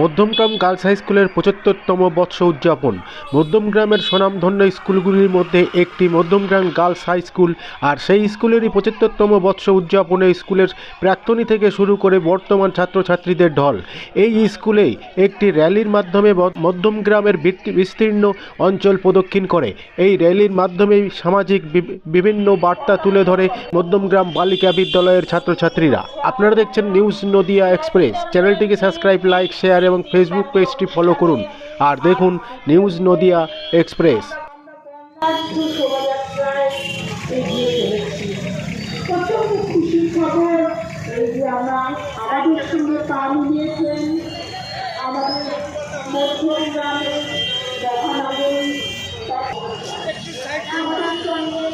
Madhyamgram girls high স্কুলের পঁচাত্তরতম বৎস উদযাপন। মধ্যমগ্রামের স্বনামধন্য স্কুলগুলির মধ্যে একটি মধ্যমগ্রাম গার্লস হাই স্কুল, আর সেই স্কুলেরই পঁচাত্তরতম বৎস উদযাপনে স্কুলের প্রাক্তনী থেকে শুরু করে বর্তমান ছাত্রছাত্রীদের ঢল। এই স্কুলেই একটি র্যালির মাধ্যমে মধ্যমগ্রামের বিস্তীর্ণ অঞ্চল প্রদক্ষিণ করে। এই র্যালির মাধ্যমে সামাজিক বিভিন্ন বার্তা তুলে ধরে মধ্যমগ্রাম বালিকা বিদ্যালয়ের ছাত্রছাত্রীরা। আপনারা দেখছেন নিউজ নদিয়া এক্সপ্রেস। চ্যানেলটিকে সাবস্ক্রাইব, লাইক, শেয়ার এবং ফেসবুক পেজটি ফলো করুন। আর দেখুন নিউজ নদিয়া এক্সপ্রেস আমাদের সঙ্গে আমাদের মহানগরী আমাদের সঙ্গে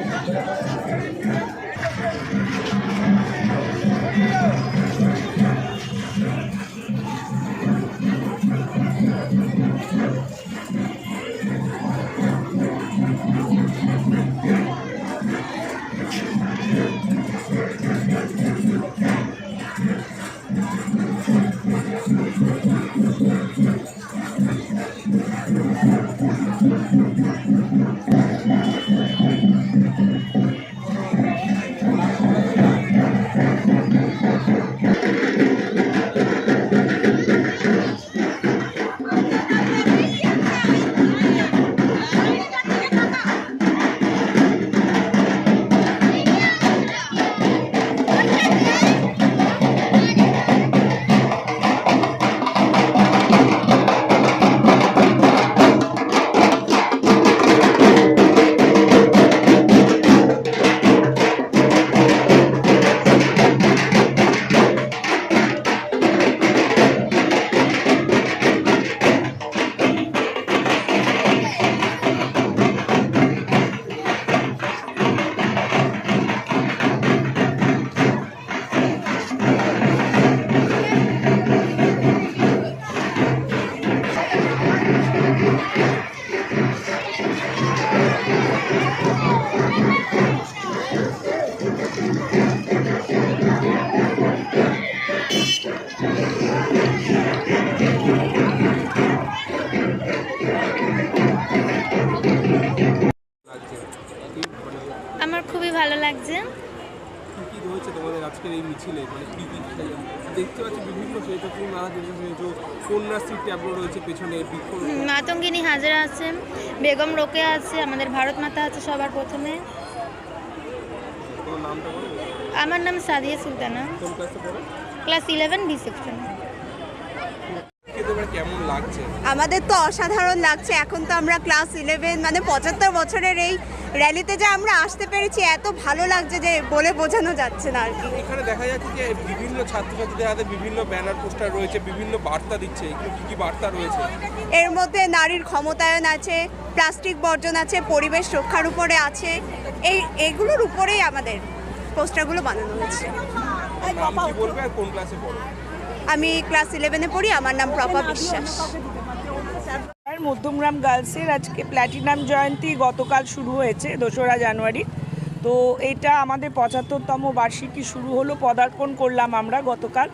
Thank you. কি কী রয়েছে তোমাদের আজকের এই মিছিলে? মানে কী কী দেখতে পাচ্ছি বিভিন্ন নানা ট্যাবলো রয়েছে পেছনে মাতঙ্গিনী হাজরা আছে বেগম রোকে আছে আমাদের ভারত মাতা আছে সবার প্রথমে। আমার নাম সাদিয়া সুলতানা। ক্লাসে ইলেভেন বি সেকশন কেমন লাগছে? আমাদের তো অসাধারণ লাগছে। এখন তো আমরা ক্লাস ইলেভেন মানে পঁচাত্তর বছরের এই র্যালিতে যে আমরা আসতে পেরেছি এত ভালো লাগছে যে বলে বোঝানো যাচ্ছে না আর কি। এখানে দেখা যাচ্ছে যে বিভিন্ন ছাত্রছাত্রীদের হাতে বিভিন্ন ব্যানার পোস্টার রয়েছে বিভিন্ন বার্তা দিচ্ছে। কি কি বার্তা রয়েছে? এর মধ্যে নারীর ক্ষমতায়ন আছে প্লাস্টিক বর্জন আছে পরিবেশ রক্ষার উপরে আছে। এই এগুলোর উপরেই আমাদের পোস্টারগুলো বানানো আর কোন ক্লাসে পড়ো? আমি ক্লাস ইলেভেনে পড়ি, আমার নাম প্রপা বিশ্বাস। মধ্যমগ্রাম গার্লসের আজকে প্ল্যাটিনাম জয়ন্তী গতকাল শুরু হয়েছে, দোসরা জানুয়ারি। তো এটা আমাদের পঁচাত্তরতম বার্ষিকী শুরু হলো, পদার্পণ করলাম আমরা গতকাল।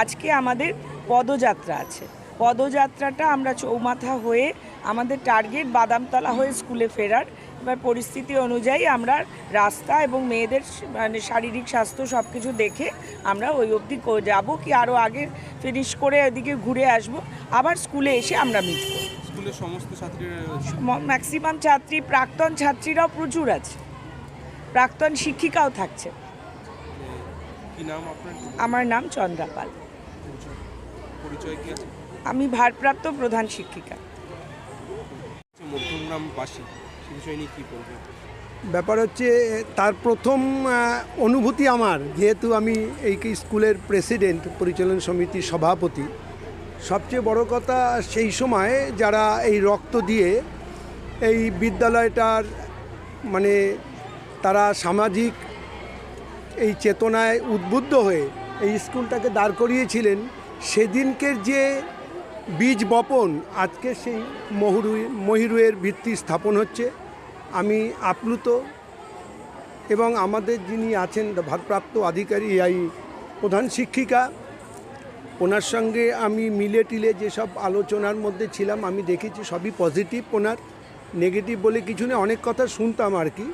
আজকে আমাদের পদযাত্রা আছে। পদযাত্রাটা আমরা চৌমাথা হয়ে আমাদের টার্গেট বাদামতলা হয়ে স্কুলে ফেরার পরিস্থিতি অনুযায়ী আমরা রাস্তা এবং মেয়েদের মানে শারীরিক স্বাস্থ্য সব কিছু দেখে আমরা ওই অবধি যাব কি আরও আগে ফিনিশ করে এদিকে ঘুরে আসব। আবার স্কুলে এসে আমরা মিট করব। সমস্ত ছাত্রীরা ম্যাক্সিমাম ছাত্রী প্রাক্তন ছাত্রীরাও প্রচুর আছে। প্রাক্তন শিক্ষিকাও থাকছে। আমার নাম কি আছে? আমি ভারপ্রাপ্ত প্রধান শিক্ষিকা। মধ্যমগ্রামবাসী ব্যাপার হচ্ছে, তার প্রথম অনুভূতি আমার, যেহেতু আমি এই স্কুলের প্রেসিডেন্ট, পরিচালন সমিতির সভাপতি। সবচেয়ে বড় কথা সেই সময় যারা এই রক্ত দিয়ে এই বিদ্যালয়টার মানে তারা সামাজিক এই চেতনায় উদ্বুদ্ধ হয়ে এই স্কুলটাকে দাঁড় করিয়েছিলেন, সেদিনকের যে বীজ বপন আজকে সেই মহুরু, মহিরুয়ের ভিত্তি স্থাপন হচ্ছে। আমি আপ্লুত এবং আমাদের যিনি আছেন ভারপ্রাপ্ত আধিকারিক এই প্রধান শিক্ষিকা, ওনার সঙ্গে আমি মিলে টিলে যেসব আলোচনার মধ্যে ছিলাম, আমি দেখেছি সবই পজিটিভ ওনার। নেগেটিভ বলে কিছু নেই অনেক কথা শুনতাম আর কি।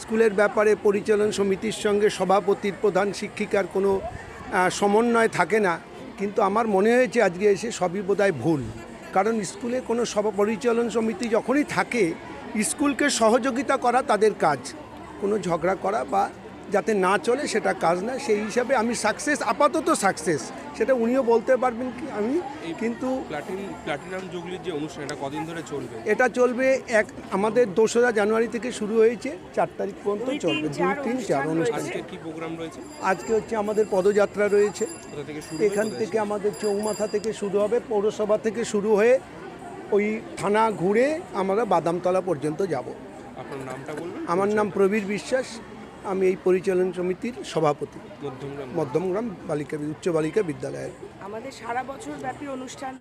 স্কুলের ব্যাপারে পরিচালন সমিতির সঙ্গে সভাপতির প্রধান শিক্ষিকার কোনো সমন্বয় থাকে না। কিন্তু আমার মনে হয়েছে আজকে এসে সবই বোধহয় ভুল। কারণ স্কুলে কোনো সভা পরিচালন সমিতি যখনই থাকে, স্কুলকে সহযোগিতা করা তাদের কাজ। কোনো ঝগড়া করা বা যাতে না চলে সেটা কাজ না। সেই হিসাবে আমি সাকসেস আপাতত সাকসেস সেটা উনিও বলতে পারবেন কি আমি কিন্তু প্লাটিনাম জুগলির যে অনুষ্ঠান এটা কদিন ধরে চলবে? এটা চলবে এক আমাদের দোসরা জানুয়ারি থেকে শুরু হয়েছে চার তারিখ পর্যন্ত চলবে। দুই তিন চার অনুষ্ঠান কি প্রোগ্রাম রয়েছে? আজকে হচ্ছে আমাদের পদযাত্রা রয়েছে। কোথা থেকে শুরু এখান থেকে আমাদের চৌমাথা থেকে শুরু হবে পৌরসভা থেকে শুরু হয়ে ওই থানা ঘুরে আমরা বাদামতলা পর্যন্ত যাব। আপনার নামটা বলবেন? আমার নাম প্রবীর বিশ্বাস। আমি এই পরিচালন সমিতির সভাপতি। মধ্যমগ্রাম। মধ্যমগ্রাম বালিকা উচ্চ বালিকা বিদ্যালয়ের। আমাদের সারা বছর ব্যাপী অনুষ্ঠান